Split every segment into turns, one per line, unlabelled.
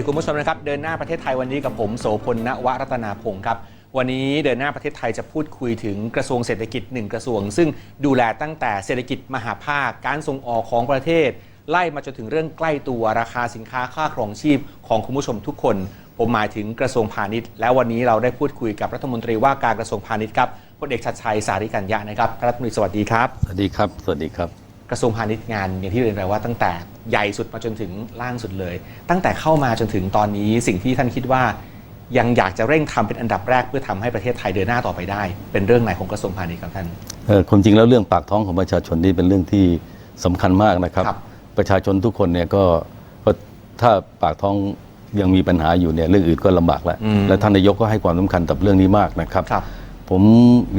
วัสดีคุณผู้ชมนะครับ เดินหน้าประเทศไทยวันนี้กับผมโสพลณวรัตนาพงศ์ครับ วันนี้เดินหน้าประเทศไทยจะพูดคุยถึงกระทรวงเศรษฐกิจหนึ่งกระทรวง ซึ่งดูแลตั้งแต่เศรษฐกิจมหาภาค การส่งออกของประเทศ ไล่มาจนถึงเรื่องใกล้ตัวราคาสินค้าค่าครองชีพของคุณผู้ชมทุกคน ผมหมายถึงกระทรวงพาณิชย์ และวันนี้เราได้พูดคุยกับรัฐมนตรีว่าการกระทรวงพาณิชย์ครับพลเอกชัดชัยสาริกัญญะนะครับรัฐมนตรีสวัสดีครับ
สวัสดีครับ สวัสดีครับ
กระทรวงพาณิชย์งานอย่างที่เรียนไปว่าตั้งแต่ ใหญ่สุดมาจนถึงล่างสุดเลย ตั้งแต่เข้ามาจนถึงตอนนี้สิ่งที่ท่านคิดว่า ยังอยากจะเร่งทำเป็นอันดับแรกเพื่อทำให้ประเทศไทยเดินหน้าต่อไปได้ เป็นเรื่องไหนของกระทรวงพาณิชย์ครับท่าน
เอ่อความจริงแล้วเรื่องปากท้องของประชาชนนี่เป็นเรื่องที่สำคัญมากนะครับ
ครับ
ประชาชนทุกคนเนี่ยก็ก็ถ้าปากท้องยังมีปัญหาอยู่เนี่ยเรื่องอื่นก็ลำบากแล้ว
อืม
และท่านนายกก็ให้ความสำคัญกับเรื่องนี้มากนะครับ
ครับ
ผม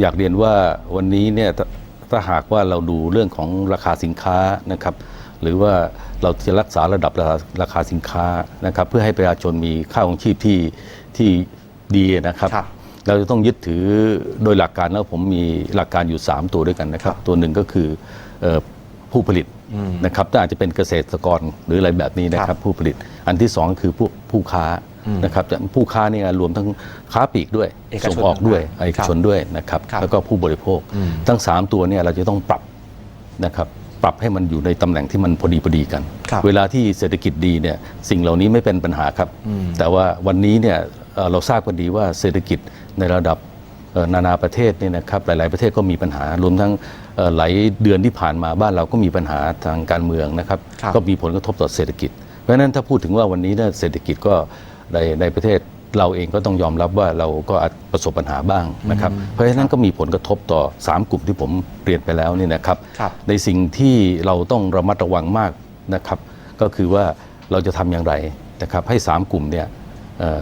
อยากเรียนว่าวันนี้เนี่ยถ้าถ้าหากว่าเราดูเรื่องของราคาสินค้านะครับ หรือว่าเราจะรักษาระดับราคาราคาสินค้านะครับเพื่อให้ประชาชนมีค่าของชีพที่ที่ดีนะครับ
ครับ
เราจะต้องยึดถือโดยหลักการแล้วผมมีหลักการอยู่ 3 ตัวด้วยกันนะครับ ตัวหนึ่งก็คือเอ่อผู้ผลิต
อืม
นะครับถ้าอาจจะเป็นเกษตรกรหรืออะไรแบบนี้นะค
ครั
รับบผู้ผลิตอันที่สองคือผู้ผู้ค้า
อืม
นะครับแต่ผู้ค้าเนี่ยรวมทั้งค้าปลีกด้วย
เอกชน
ส่งออกด้วย
ครับ
เอกชนด้วยนะครับ
ครับ
แล้วก็ผู้บริโภค
อืม
ทั้ง 3 ตัวเนี่ยเราจะต้องปรับนะครับ ปรับให้มันอยู่ในตำแหน่งที่มันพอดีพอดีกัน
ครับ
เวลาที่เศรษฐกิจดีเนี่ยสิ่งเหล่านี้ไม่เป็นปัญหาครับ
อืม
แต่ว่าวันนี้เนี่ยเอ่อเราทราบกันดีว่าเศรษฐกิจในระดับเอ่อนานาประเทศเนี่ยนะครับหลาย ๆ ประเทศก็มีปัญหารวมทั้งเอ่อหลายเดือนที่ผ่านมาบ้านเราก็มีปัญหาทางการเมืองนะครับ
ครับ
ก็มีผลกระทบต่อเศรษฐกิจ เพราะฉะนั้นถ้าพูดถึงว่าวันนี้เนี่ยเศรษฐกิจก็ในในประเทศ เราเองก็ต้องยอมรับว่าเราก็อาจประสบปัญหาบ้างนะครับ เพราะฉะนั้นก็มีผลกระทบต่อ 3 กลุ่มที่ผมเรียนไปแล้วนี่นะครับ
ครับ
ในสิ่งที่เราต้องระมัดระวังมากนะครับ ก็คือว่าเราจะทำอย่างไรนะครับให้ 3 กลุ่มเนี่ยเอ่อ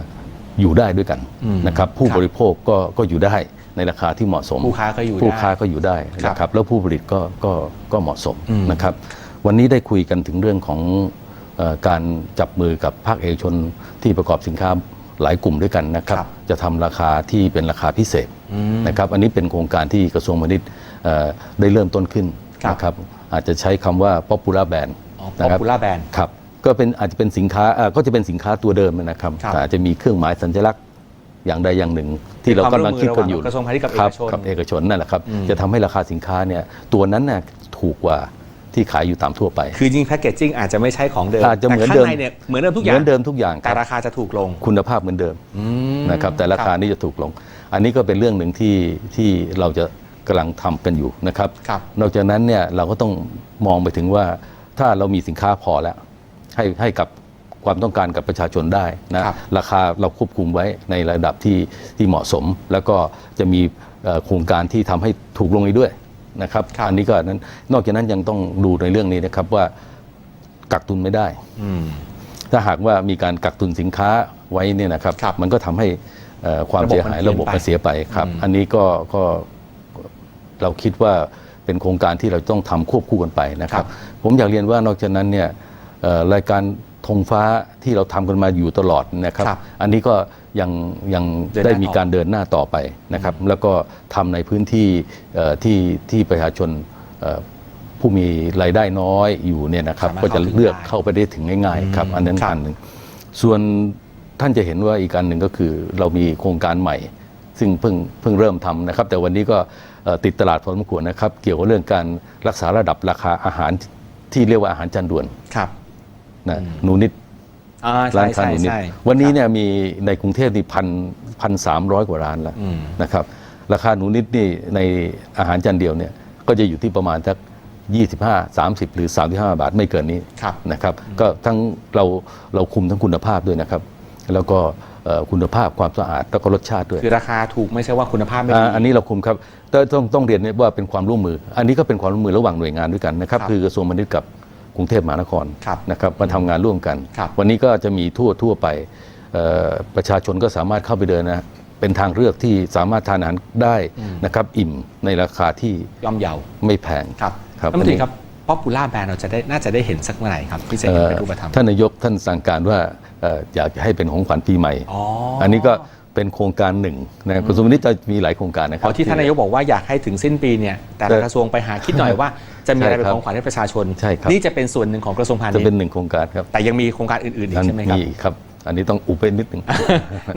อยู่ได้ด้วยกัน
อืม
นะครับ ผู้
ครับ
บริโภคก็ก็อยู่ได้ในราคาที่เหมาะสม
ผู้ค้าก็อยู่
ผู้
ได้
ค้าก็อยู่ได้
ครับ
นะครับแล้วผู้ผลิตก็ก็ก็เหมาะสม
อืม
นะครับ วันนี้ได้คุยกันถึงเรื่องของเออการจับมือกับภาคเอกชนที่ประกอบสินค้า หลายกลุ่มด้วยกันนะครับ
ครับ
จะทำราคาที่เป็นราคาพิเศษ
อืม
นะครับ อันนี้เป็นโครงการที่กระทรวงพาณิชย์เอ่อได้เริ่มต้นขึ้น
ครับ
นะครับ อาจจะใช้คำว่า popular brand
อ๋อ
นะครับ
popular band
ครับ ก็เป็นอาจจะเป็นสินค้าเอ่อก็จะเป็นสินค้าตัวเดิมนะครับ
ครับ
แต่อาจจะมีเครื่องหมายสัญลักษณ์อย่างใดอย่างหนึ่ง ที่เรากำลังคิดกันอยู่
กระทรวงพาณิชย์กับ
ครับ
เอกชน
กับเอกชนนั่นแหละครับ
อืม
จะทำให้ราคาสินค้าเนี่ยตัวนั้นน่ะถูกกว่า ที่ขายอยู่ตามทั่วไป
คือจริงแพคเกจจิ้งอาจจะไม่ใช่ของเดิม
อาจจะเหมือน
แต่
เดิ
ข้ามงในเนี่ยเหมือนเดิมทุกอย่าง
เหมือนเดิมทุกอย่างค
แต่
รับ
ราคาจะถูกลง
คุณภาพเหมือนเดิม
อืม
นะครับแต่ราคานี่จะถูกลง อันนี้ก็เป็นเรื่องหนึ่งที่ที่เราจะกำลังทำกันอยู่นะครับ
ครับ
นอกจากนั้นเนี่ยเราก็ต้องมองไปถึงว่าถ้าเรามีสินค้าพอแล้ว ให้ให้กับความต้องการกับประชาชนได้นะครับราคาเราควบคุมไว้ในระดับที่ที่เหมาะสม แล้วก็จะมีเอ่อโครงการที่ทำให้ถูกลงอีกด้วย นะครับ
ครับ
อันนี้ก็นั้น นอกจากนั้นยังต้องดูในเรื่องนี้นะครับว่ากักตุนไม่ได้
อืม
ถ้าหากว่ามีการกักตุนสินค้าไว้เนี่ยนะครับ
ครับ
มันก็ทำให้เอ่อความ
ระบบ
เสียหาย
มันเปลี่ยน
ระบบ
ไป
มันเสียไปครับ
อืม
อันนี้ก็ก็เราคิดว่าเป็นโครงการที่เราต้องทำควบคู่กันไปนะครับ ผมอยากเรียนว่านอกจากนั้นเนี่ยเอ่อรายการ ธงฟ้าที่เราทำกันมาอยู่ตลอดนะครับ
ครับ
อันนี้ก็ยังยัง
เดินหน้า
ได้มี
ต่อ
การเดินหน้าต่อไปนะครับ แล้วก็ทำในพื้นที่เอ่อที่ที่ประชาชนเอ่อผู้มีรายได้น้อยอยู่เนี่ยนะครับ
สามารถ
ก็จะ
เข้าถึง
เลือก
ได้
เข้าไปได้ถึงง่าย ๆ ครับ
อืม
อันนั้น
ครับ
อันหนึ่งส่วนท่านจะเห็นว่าอีกการหนึ่งก็คือเรามีโครงการใหม่ ซึ่งเพิ่งเพิ่งเริ่มทำนะครับ แต่วันนี้ก็เอ่อติดตลาดพอสมควรนะครับ เกี่ยวกับเรื่องการรักษาระดับราคาอาหารที่เรียกว่าอาหารจานด่วน
ครับ
นะหนูนิด
อ่า
ร้า
ใช่
นค้า
ใช่
หนูนิด
ใช่
วันนี้
ครับ
เนี่ยมีในกรุงเทพนี่พันพันสามร้อยกว่าร้านแล้ว
อืม
นะครับ ราคาหนูนิดนี่ในอาหารจานเดียวเนี่ยก็จะอยู่ที่ประมาณสัก25 30 หรือ 35 บาทไม่เกินนี้
ครับ
นะครับก็ทั้งเราเราคุมทั้งคุณภาพด้วยนะครับ แล้วก็เอ่อคุณภาพความสะอาดแล้วก็รสชาติด้วย
คือราคาถูกไม่ใช่ว่าคุณภาพไม่ดี
อ่าอันนี้เราคุมครับแต่ต้องต้องเรียนว่าเป็นความร่วมมือ อันนี้ก็เป็นความร่วมมือระหว่างหน่วยงานด้วยกันนะครับ
ครับ
คือกระทรวงพาณิชย์กับก รุงเทพมหานคร
ครับ
นะครับมาทำงานร่วมกัน
ครับ
วันนี้ก็จะมีทั่วทั่วไปเอ่อประชาชนก็สามารถเข้าไปเดินนะเป็นทางเลือกที่สามารถทานอาหารได้นะครับอิ่มในราคาที่
ย่อมเยา
ไม่แพง
ครับ
ครับ
ท่านรัฐมนตรี
อันนี้
ครับป๊อปปูล่าแบรนด์เราจะได้น่าจะได้เห็นสักเมื่อไหร่ครับที่จะเห็นเป็นรูปธรรม
ท่านนายกท่านสั่งการว่าเอ่ออยากจะให้เป็นของขวัญปีใหม่
อ๋อ
อันนี้ก็ เป็นโครงการหนึ่งนะกระทรวงพาณิชย์จะมีหลายโครงการนะครั
อ๋อที่ท่านนายกบอกว่าอยากให้ถึงสิ้นปีเนี่ยแต่ละกระทรวงไปหาคิดหน่อยว่า จะมีอะไรเป็น
ใช่ครับ
ของขวัญให้ประชาชน
ใช่ครับ
นี่จะเป็นส่วนหนึ่งของกระทรวงพาณิ
จะ
ช
เป็น
ย์
หนึ่งโครงการครับ
แต่ยังมีโครงการอื่นๆอีกใช่ไหมครับ
มีครับ อันนี้ต้องอุบไปนิดหนึ่ง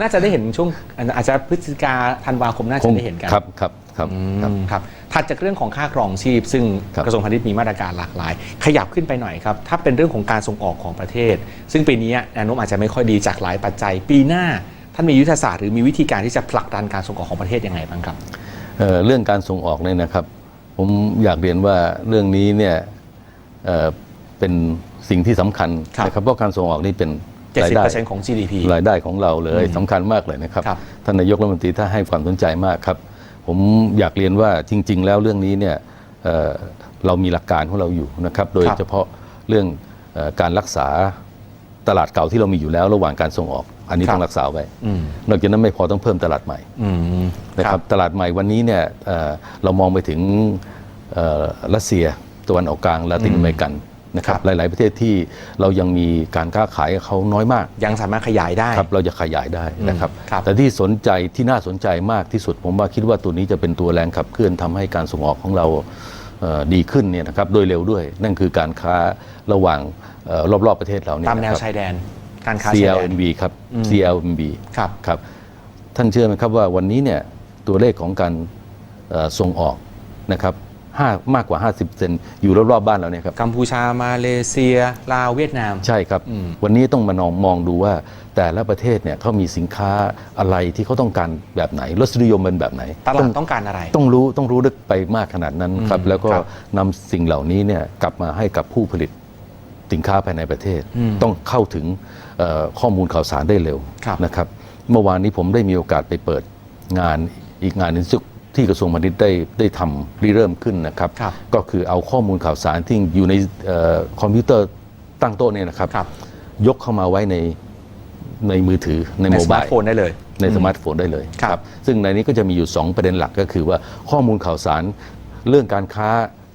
น่าจะได้เห็นช่วงอาจจะพฤศจิกาธันวาคมน่าจะได้เห็นกัน
ครับครับครับ
อื
ครับ
มครับถัดจากเรื่องของค่าครองชีพ ซึ่ง
ครับ
กระทรวงพาณิชย์มีมาตรการหลากหลาย ขยับขึ้นไปหน่อยครับถ้าเป็นเรื่องของการส่งออกของประเทศ ซึ่งปีนี้แนวโน้มอาจจะไม่ค่อยดีจากหลายปัจจัยปีหน้า ท่านมียุทธศาสตร์หรือมีวิธีการที่จะผลักดันการส่งออกของประเทศยังไงบ้างครับ
เอ่อเรื่องการส่งออกเนี่ยนะครับ ผมอยากเรียนว่าเรื่องนี้เนี่ยเอ่อเป็นสิ่งที่สำคัญ
ครับ
นะครับเพราะการส่งออกนี่เป็นรายได้
70%ของ GDP
รายได้ของเราเลย
อืม
สำคัญมากเลยนะครับ
ครับ
ท่านนายกรัฐมนตรีถ้าให้ความสนใจมากครับ ผมอยากเรียนว่าจริง ๆ แล้วเรื่องนี้เนี่ยเอ่อเรามีหลักการของเราอยู่นะครับ โดยเฉพาะเรื่องเอ่อการรักษาตลาดเก่าที่เรามีอยู่แล้วระหว่างการส่งออก อันนี้
ครับ
ต้องรักษาไว้
อืม
นอกจากนั้นไม่พอต้องเพิ่มตลาดใหม่
อืม
นะครับตลาดใหม่วันนี้เนี่ยเอ่อเรามองไปถึงเอ่อรัสเซียตะวันออกกลางลาตินอเมริกันนะครับ
ครับ
หลาย ๆ ประเทศที่เรายังมีการค้าขายกับเขาน้อยมาก
ยังสามารถขยายได้
ครับเราจะขยายได้นะครับ
อืมครับ
แต่ที่สนใจที่น่าสนใจมากที่สุด ผมว่าคิดว่าตัวนี้จะเป็นตัวแรงขับเคลื่อนทำให้การส่งออกของเราเอ่อดีขึ้นเนี่ยนะครับโดยเร็วด้วย นั่นคือการค้าระหว่างเอ่อรอบ ๆ ประเทศเราเนี่ย
ตามแนว
นะครับ
ชายแดน การค้าชายแดน
CLMV ครับ
อืม
CLMV
ครับ
ครับ ท่านเชื่อไหมครับว่าวันนี้เนี่ยตัวเลขของการเอ่อส่งออกนะครับห้ามากกว่า 50เซนอยู่รอบๆบ้านเราเนี่ยครับ
กัมพูชามาเลเซีย ลาวเวียดนาม
ใช่ครับ
อืม
วันนี้ต้องมานองมองดูว่าแต่ละประเทศเนี่ยเขามีสินค้าอะไรที่เขาต้องการแบบไหนรสนิยมเป็นแบบไหน
ตลา
ต้อ
ด
ง
ต้องการอะไร
ต้องรู้ต้องรู้ลึกไปมากขนาดนั้นครับ
อืม
แล้วก็
ครับ
นำสิ่งเหล่านี้เนี่ยกลับมาให้กับผู้ผลิต สินค้าภายในประเทศ
อืม
ต้องเข้าถึงเอ่อข้อมูลข่าวสารได้เร็ว
ครับ
นะครับ เมื่อวานนี้ผมได้มีโอกาสไปเปิดงานอีกงานหนึงซึ่งที่กระทรวงพาณิชย์ได้ได้ทำริเริ่มขึ้นนะครับ
ครับ
ก็คือเอาข้อมูลข่าวสารที่อยู่ในเอ่อคอมพิวเตอร์ตั้งโต๊ะเนี่ยนะครับ
ครับ
ยกเข้ามาไว้ในในมือถือใน
ใน
โม
ส
บา
มาร์
ย
ทโฟนได้เลย
ในสมาร์ทโฟนได้เลย
ครับ
ซึ่งในนี้ก็จะมีอยู่ 2 ประเด็นหลักก็คือว่าข้อมูลข่าวสารเรื่องการค้า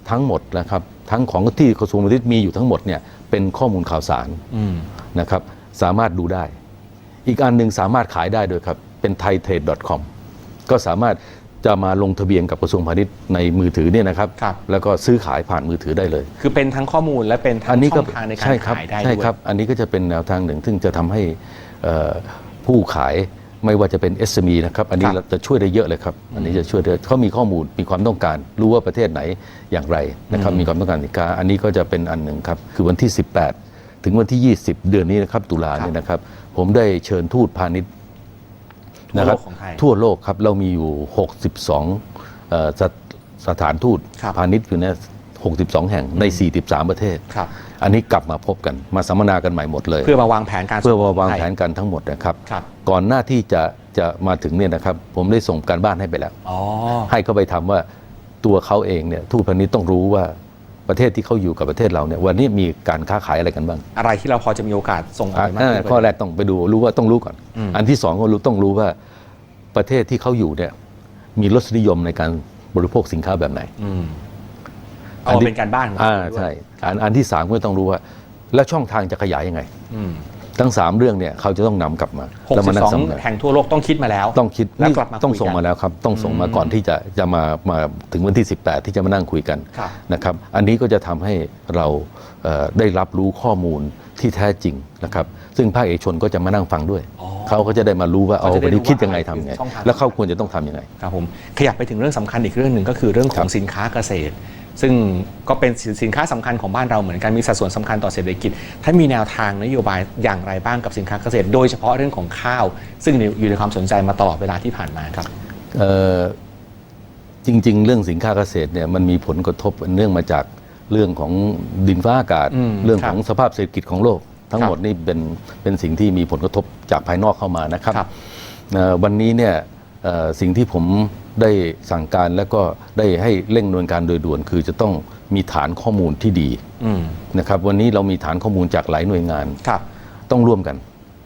ทั้งหมดนะครับทั้งของที่กระทรวงพาณิชย์มีอยู่ทั้งหมดเนี่ยเป็นข้อมูลข่าวสาร
อืม
นะครับสามารถดูได้ อีกอันหนึ่งสามารถขายได้ด้วยครับเป็น thaitrade.com ก็สามารถจะมาลงทะเบียนกับกระทรวงพาณิชย์ในมือถือเนี่ยนะครับ
ครับ
แล้วก็ซื้อขายผ่านมือถือได้เลย
คือเป็นทั้งข้อมูลและเป็นทั้
อั
ง
นนี้
ช่
ก็
องทางในการ
ใช่ครับ
ขายได้
ใช่
ด้วย
ครับ อันนี้ก็จะเป็นแนวทางหนึ่ง ซึ่งจะทำให้เอ่อผู้ขาย ไม่ว่าจะเป็น SME นะครับ อันนี้
ครับ
เราจะช่วยได้เยอะเลยครับ อันนี้จะช่วยได้เขามีข้อมูลมีความต้องการ รู้ว่าประเทศไหนอย่างไรนะครับ
อืม
มีความต้องการสินค้า อันนี้ก็จะเป็นอันหนึ่งครับ คือวันที่ 18 ถึงวันที่ 20 เดือนนี้นะครับ ตุลาเนี่ยนะครับ ผมได้เชิญทูตพาณิชย์
ทั่ว
นะค
โล
รับ
กของไทย
ทั่วโลกครับ เรามีอยู่ 62เอ่อสถสถานทูต
ครับ
พาณิชย์อยู่ใน62 แห่งใน 43 ประเทศ
ครับ
อันนี้กลับมาพบกันมาสัมมนากันใหม่หมดเลย
เพื่อมาวางแผนการ
เพื่อ
ส่
มาวาง
ไทย
แผนกันทั้งหมดนะครับ
ครับ
ก่อนหน้าที่จะจะมาถึงเนี่ยนะครับ ผมได้ส่งการบ้านให้ไปแล้ว
อ๋อ
ให้เขาไปทำว่าตัวเขาเองเนี่ยทูตพาณิชย์ต้องรู้ว่าประเทศที่เขาอยู่กับประเทศเราเนี่ยวันนี้มีการค้าขายอะไรกันบ้าง
อะไรที่เราพอจะมีโอกาสส่งออกไปมาก
อ่า
ขึ้น
ข้อแรกต้องไปดูรู้ว่าต้องรู้ก่อน
อืม
อันที่สองก็รู้ต้องรู้ว่าประเทศที่เขาอยู่เนี่ยมีรสนิยมในการบริโภคสินค้าแบบไหน
อืม
อั
เอา
นนี้
เป็นการบ้านของ
อ่า
เราด้วย
ใช่อันอันที่สามก็ต้องรู้ว่า แล้วช่องทางจะขยายยังไง
อืม
ทั้งสามเรื่องเนี่ยเขาจะต้องนำกลับมา
หก
แล้ว
สิ
มา
บ
นั่
สอง
สำรวจ
แห่งทั่วโลกต้องคิดมาแล้ว
ต้องคิด
แล้ว
นี่
กลับมา
ต้อง
คุย
ส่ง
กัน
มาแล้วครับ ต้องส่งมา
อืม
ก่อนที่จะจะมามาถึงวันที่ 18 ที่จะมานั่งคุยกัน
ครับ
นะครับ อันนี้ก็จะทำให้เราเอ่อได้รับรู้ข้อมูลที่แท้จริงนะครับ ซึ่งภาคเอกชนก็จะมานั่งฟังด้วย
อ๋อ
เขาก็จะได้มารู้ว่า
เขา
เอา
จะได้
วันนี้
รู้
คิดยังไง
ว่า
ทำยังไง
ช่องทาง
แล้วเขาควรจะต้องทำยังไง
ครับผมขยับไปถึงเรื่องสำคัญอีกเรื่องหนึ่งก็คือเรื่องของสินค้าเกษตร ซึ่งก็เป็นสินค้าสำคัญของบ้านเราเหมือนกันมีสัดส่วนสำคัญต่อเศรษฐกิจถ้ามีแนวทางนโยบายอย่างไรบ้างกับสินค้าเกษตร โดยเฉพาะเรื่องของข้าว ซึ่งอยู่ในความสนใจมาตลอดเวลาที่ผ่านมาครับ
เอ่อจริง ๆ เรื่องสินค้าเกษตรเนี่ยมันมีผลกระทบเนื่องมาจากเรื่องของดินฟ้าอากาศ
อืม
เรื่อง
ครับ
ของสภาพเศรษฐกิจของโลก ทั้ง
ครับ
หมดนี่เป็นเป็นสิ่งที่มีผลกระทบจากภายนอกเข้ามานะครับ
ครับ
เอ่อวันนี้เนี่ยเอ่อ สิ่งที่ผมได้สั่งการแล้วก็ได้ให้เร่งดำเนินการโดยด่วนคือจะต้องมีฐานข้อมูลที่ดี
อืม
นะครับ วันนี้เรามีฐานข้อมูลจากหลายหน่วยงาน
ครับ
ต้องร่วมกัน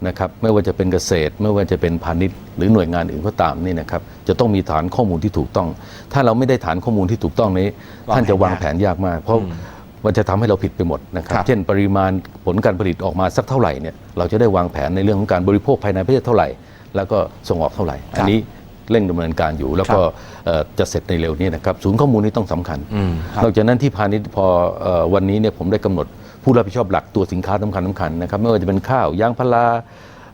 นะครับ ไม่ว่าจะเป็นเกษตร ไม่ว่าจะเป็นพาณิชย์ หรือหน่วยงานอื่นก็ตามนี่นะครับ จะต้องมีฐานข้อมูลที่ถูกต้อง ถ้าเราไม่ได้ฐานข้อมูลที่ถูกต้องนี้
วางแผน
ท่านจะวาง
ยาก
แผนยากมาก เพราะ
อืม
มันจะทำให้เราผิดไปหมดนะครับ
ครับ
เช่นปริมาณผลการผลิตออกมาสักเท่าไหร่เนี่ยเราจะได้วางแผนในเรื่องของการบริโภคภายในประเทศเท่าไหร่ แล้วก็ส่งออกเท่าไหร่ อันนี้ เร่งดำเนินการอยู่ แล้วก็เอ่อจะเสร็จในเร็วนี้นะครับศูนย์ข้อมูลนี้ต้องสำคัญ
อืมครับ
นอกจากนั้นที่พาณิชย์พอเอ่อวันนี้เนี่ยผมได้กำหนดผู้รับผิดชอบหลักตัวสินค้าสำคัญสำคัญนะครับไม่ว่าจะเป็นข้าวยางพารา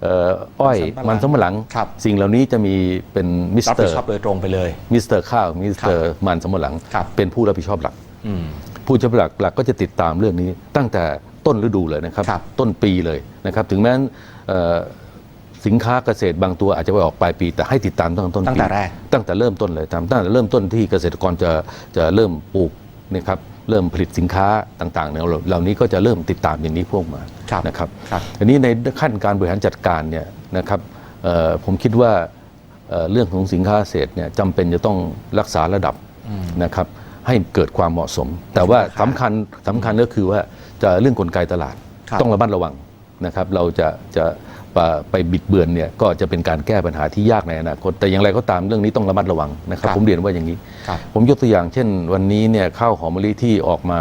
เอ่ออ้อย
มั
มันน
สำ
สำ
ปะ
ปะ
ห
ห
ลั
ลั
ง
ง
ครับ
สิ่งเหล่านี้จะมีเป็นมิส
รับ
เตอ
ผิด
ร์
ชอบโดยตรงไปเลย
มิสเตอร์ข้าวมิสเตอร์มันสำปะหลัง
ครับ
เป็นผู้รับผิดชอบหลัก
อืม
ผู้รับผิดชอบหลักหลักก็จะติดตามเรื่องนี้ตั้งแต่ต้นฤดูเลยนะครับ
ครับ
ต้นปีเลยนะครับ ถึงแม้นเอ่อ สินค้าเกษตรบางตัวอาจจะไปออกปลายปี แต่ให้ติดตามตั้งแต่ต้นปี
ตั้งแต่แรก
ตั้งแต่เริ่มต้นเลยตามตั้งแต่เริ่มต้นที่เกษตรกรจะจะเริ่มปลูกนะครับเริ่มผลิตสินค้าต่างๆเนี่ยเหล่าเหล่านี้ก็จะเริ่มติดตามอย่างนี้พวกมา
ครับ
นะครับ
ครับ
อันนี้ในขั้นการบริหารจัดการเนี่ยนะครับเอ่อผมคิดว่าเอ่อเรื่องของสินค้าเกษตรเนี่ยจำเป็นจะต้องรักษาระดับนะครับให้เกิดความเหมาะสม แต่ว่าสำคัญสำคัญก็คือว่าจะเรื่องกลไกตลาด
ครับ
ต้องระมัดระวังนะครับ เราจะจะ ไปไปบิดเบือนเนี่ยก็จะเป็นการแก้ปัญหาที่ยากในอนาคต แต่อย่างไรก็ตามเรื่องนี้ต้องระมัดระวังนะครับ
ครับ
ผมเรียนว่าอย่างนี้
ครับ
ผมยกตัวอย่างเช่น วันนี้เนี่ยข้าวหอมมะลิที่ออกมา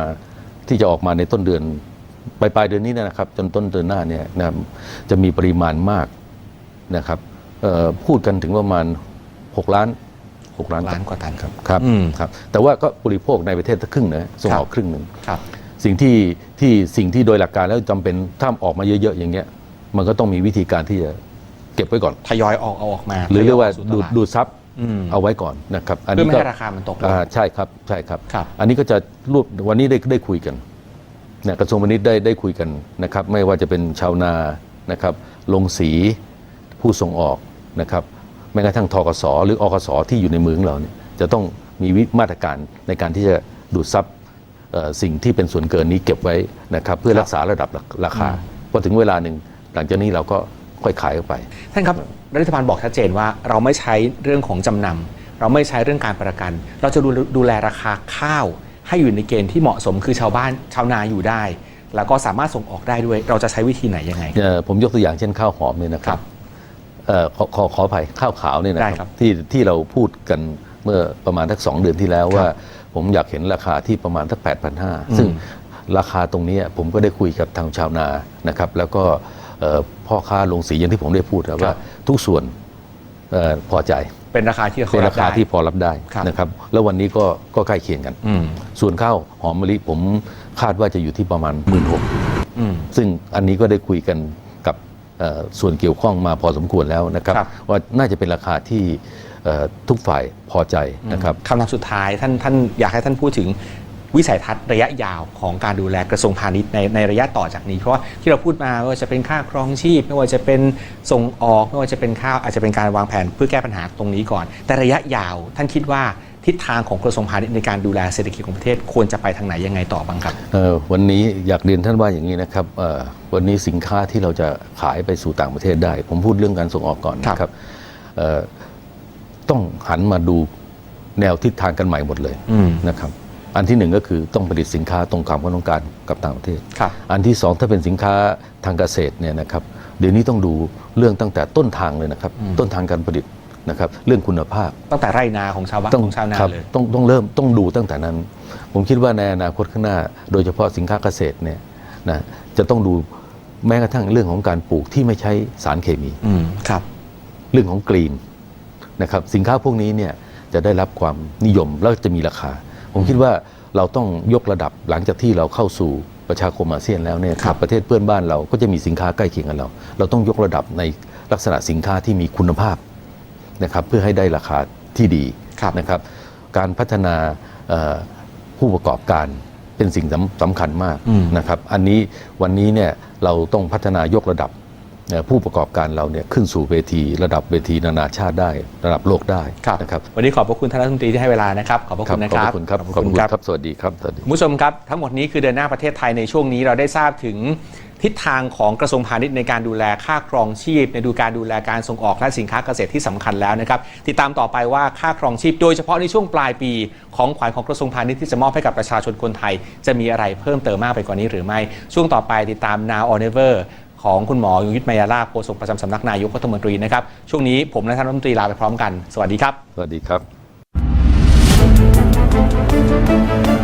ที่จะออกมาในต้นเดือนปลายปลายเดือนนี้เนยนะครับ จนต้นเดือนหน้าเนี่ยนะครับจะมีปริมาณมากนะครับเอ่อพูดกันถึงประมาณ 6 ล้าน 6 ล้าน
ล้านกว่าตันครับ
ครับ
อืม
ครับแต่ว่าก็บริโภคในประเทศครึ่งนะส่งออก
ครับ
ครึ่งหนึ่ง
ครับ
สิ่งที่ที่สิ่งที่โดยหลักการแล้วจำเป็นถ้าออกมาเยอะๆอย่างเงี้ย มันก็ต้องมีวิธีการที่จะเก็บไว้ก่อน
ทยอยออกเอาออกมา
หรือเรียกว่า
ทออ
ดู
สู่
ด
ตล
ดูดซับ
อืม
เอาไว้ก่อนนะครับอัน
เพื่อ
นี้
ไม่
ก็
ให้ราคามันตกลง
อ่าใช่ครับใช่ครับ
ครับ
อันนี้ก็จะรวบวันนี้ได้ได้คุยกันเนี่ยกระทรวงพาณิชย์ได้ได้คุยกันนะครับ ไม่ว่าจะเป็นชาวนานะครับ ลงสีผู้ส่งออกนะครับแม้กระทั่งทกสหรืออกสที่อยู่ในมือของเราเนี่ยจะต้องมีวิมาตรการในการที่จะดูดซับเอ่อสิ่งที่เป็นส่วนเกินนี้เก็บไว้นะครับ เพื่อรักษาระดับราคาพอถึงเวลาหนึ่ง หลังจากนี้เราก็ค่อยขายออกไป
ท่านครับรัฐบาลบอกชัดเจนว่าเราไม่ใช้เรื่องของจำนำเราไม่ใช้เรื่องการประกัน เราจะดูดูแลราคาข้าว ให้อยู่ในเกณฑ์ที่เหมาะสมคือชาวบ้านชาวนาอยู่ได้ แล้วก็สามารถส่งออกได้ด้วย เราจะใช้วิธีไหนยังไง
เอ่อผมยกตัวอย่างเช่นข้าวหอมเนี่ยนะค
ครั
รับบเอ่อขอขอขออภัยข้าวขาวเนี่ยนะ
ได้
ค
ครั
รับบที่ที่เราพูดกันเมื่อประมาณสักสองเดือนที่แล้ว
ครับ
ว่า ผมอยากเห็นราคาที่ประมาณสัก
อืม
8,500ซึ่งราคาตรงนี้ผมก็ได้คุยกับทางชาวนานะครับ แล้วก็เอ่อ พ่อค้าลงสีอย่างที่ผมได้พูดนะว่าทุกส่วนเอ่อพอใจ
เป็นราคาที่เขา
เป็น
รั
รา
บ
คา
ได้
ที่พอรับได้
ครับ
นะครับ แล้ววันนี้ก็ก็ใกล้เคียงกัน
อืม
ส่วนข้าวหอมมะลิผมคาดว่าจะอยู่ที่ประมาณ1 6ื่น
อืม
ซึ่งอันนี้ก็ได้คุยกันกับเอ่อส่วนเกี่ยวข้องมาพอสมควรแล้วนะครับ
ครับ
ว่าน่าจะเป็นราคาที่เอ่อทุกฝ่ายพอใจนะครับ
คำถามสุดท้ายท่านท่านอยากให้ท่านพูดถึง วิสัยทัศน์ระยะยาวของการดูแลกระทรวงพาณิชย์ในในระยะต่อจากนี้ เพราะว่าที่เราพูดมาไม่ว่าจะเป็นค่าครองชีพ ไม่ว่าจะเป็นส่งออก ไม่ว่าจะเป็นข้าวอาจจะเป็นการวางแผนเพื่อแก้ปัญหาตรงนี้ก่อน แต่ระยะยาวท่านคิดว่าทิศทางของกระทรวงพาณิชย์ในการดูแลเศรษฐกิจของประเทศควรจะไปทางไหนยังไงต่อบ้างครับ
เอ่อวันนี้อยากเรียนท่านว่าอย่างนี้นะครับเอ่อวันนี้สินค้าที่เราจะขายไปสู่ต่างประเทศได้ ผมพูดเรื่องการส่งออกก่อนนะค
ครั
รับบเอ่อต้องหันมาดูแนวทิศทางกันใหม่หมดเลย
อืม
นะครับ อันที่หนึ่งก็คือต้องผลิตสินค้าตรงความต้องการกับต่างประเทศ
ครับ
อันที่สองถ้าเป็นสินค้าทางเกษตรเนี่ยนะครับเดี๋ยวนี้ต้องดูเรื่องตั้งแต่ต้นทางเลยนะครับ
อืม
ต้นทางการผลิตนะครับเรื่องคุณภาพ
ตั้งแต่ไร่นาของชาวบ้าน
ต้อง
ของชาวนา
ครับ
เลย
ต้องต้องเริ่มต้องดูตั้งแต่นั้น ผมคิดว่าในอนาคตข้างหน้า โดยเฉพาะสินค้าเกษตรเนี่ยนะจะต้องดูแม้กระทั่งเรื่องของการปลูกที่ไม่ใช้สารเคมี
อืมครับ
เรื่องของกรีนนะครับสินค้าพวกนี้เนี่ยจะได้รับความนิยมแล้วจะมีราคา ผมคิดว่าเราต้องยกระดับหลังจากที่เราเข้าสู่ประชาคมอาเซียนแล้วเนี่ย
ครับ
ประเทศเพื่อนบ้านเราก็จะมีสินค้าใกล้เคียงกันเรา เราต้องยกระดับในลักษณะสินค้าที่มีคุณภาพนะครับเพื่อให้ได้ราคาที่ดี
ครับ
นะครับการพัฒนาเอ่อผู้ประกอบการเป็นสิ่งสำสำคัญมาก
อืม
นะครับ อันนี้วันนี้เนี่ยเราต้องพัฒนายกระดับเอ่อ ผู้ประกอบการเราเนี่ยขึ้นสู่เวทีระดับเวทีนานาชาติได้ ระดับโลกได้
ครับ
นะครับ
วันนี้ขอบพระคุณท่านรัฐมนตรีที่ให้เวลานะครับขอบพระคุณนะ
ข
ค
อบ
รับ
คุณครับ
ขอบ
ขอบ
คุ
คุณณ
ครับ
ครับสวัสดีครับสวัสดี
คุณผู้ชมครับทั้งหมดนี้คือเดินหน้าประเทศไทยในช่วงนี้เราได้ทราบถึงทิศทางของกระทรวงพาณิชย์ในการดูแลค่าครองชีพ ในดูการดูแลการส่งออกและสินค้าเกษตรที่สำคัญแล้วนะครับติดตามต่อไปว่าค่าครองชีพ โดยเฉพาะในช่วงปลายปี ของขวัญของกระทรวงพาณิชย์ที่จะมอบให้กับประชาชนคนไทย จะมีอะไรเพิ่มเติมมากไปกว่านี้หรือไม่ ช่วงต่อไปติดตาม Now or Never ของคุณหมอยงยุทธมายาลาโฆษกประจำสำนักนายกรัฐมนตรีนะครับ ช่วงนี้ผมและท่านรัฐมนตรีลาไปพร้อมกัน สวัสดีครับ
สวัสดีครับ